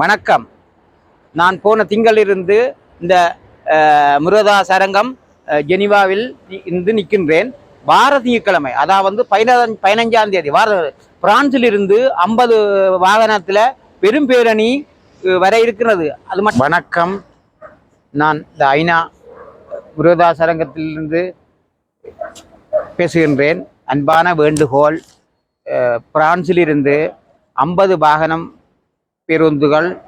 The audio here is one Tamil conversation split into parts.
வணக்கம். நான் போன திங்களிலிருந்து இந்த அஹ், முருகதா சரங்கம் அஹ், ஜெனீவாவில் இருந்து நிற்கின்றேன் வார திங்கட்கிழமை அதாவது பதினஞ்சு பதினஞ்சாம் தேதி வார பிரான்சில் இருந்து ஐம்பது வாகனத்தில் பெரும் பேரணி வர இருக்கிறது. அது மட்டும் வணக்கம். நான் இந்த ஐநா முருகதா சரங்கத்திலிருந்து பேசுகின்றேன். அன்பான வேண்டுகோள் பிரான்சிலிருந்து ஐம்பது வாகனம் பேருந்துகள்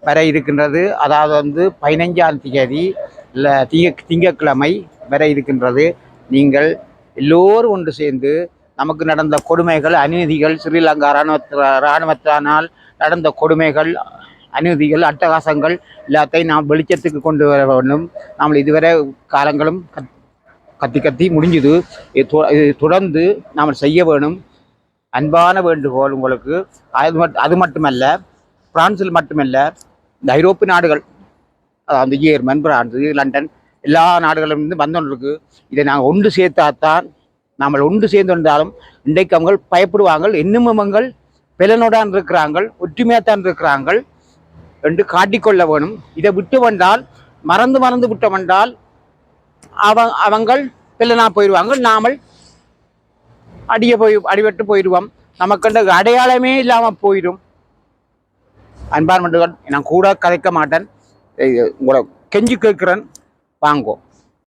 வர இருக்கின்றது. அதாவது வந்து பதினைஞ்சாம் தேதி இல்லை திங்க திங்கட்கிழமை வர இருக்கின்றது. நீங்கள் எல்லோரும் ஒன்று சேர்ந்து நமக்கு நடந்த கொடுமைகள் அநீதிகள் ஸ்ரீலங்கா இராணுவ இராணுவத்தினால் நடந்த கொடுமைகள் அநீதிகள் அட்டகாசங்கள் எல்லாத்தையும் நாம் வெளிச்சத்துக்கு கொண்டு வர வேண்டும். நாம் இதுவரை காலங்களும் கத் கத்தி கத்தி முடிஞ்சுது. இது தொ- இது தொடர்ந்து நாம் செய்ய வேணும். அன்பான வேண்டுகோள் உங்களுக்கு. அது மட் அது மட்டுமல்ல பிரான்சில் மட்டுமல்ல இந்த ஐரோப்பிய நாடுகள் அதாவது ஜேர்மன் பிரான்ஸ் லண்டன் எல்லா நாடுகளிலும் இருந்து வந்தோன்றிருக்கு. இதை நாங்கள் ஒன்று சேர்த்தாத்தான் நாம் ஒன்று சேர்ந்து வந்தாலும் இன்றைக்கு அவங்க பயப்படுவாங்க இன்னும் அவங்க பிளனுடன் இருக்கிறாங்க ஒற்றுமையாத்தான் இருக்கிறாங்க என்று காட்டிக்கொள்ள வேணும். இதை விட்டு வந்தால் மறந்து மறந்து விட்டு வந்தால் அவ அவங்கள் பிள்ளைனா போயிடுவாங்க நாமல் அடிய போய் அடிபட்டு போயிடுவோம். நமக்கு அடையாளமே இல்லாமல் போயிடும். அன்பார்மெண்ட்டுகள் நான் கூட கதைக்க மாட்டேன். உங்களை கெஞ்சி கேட்குறேன். வாங்கோ.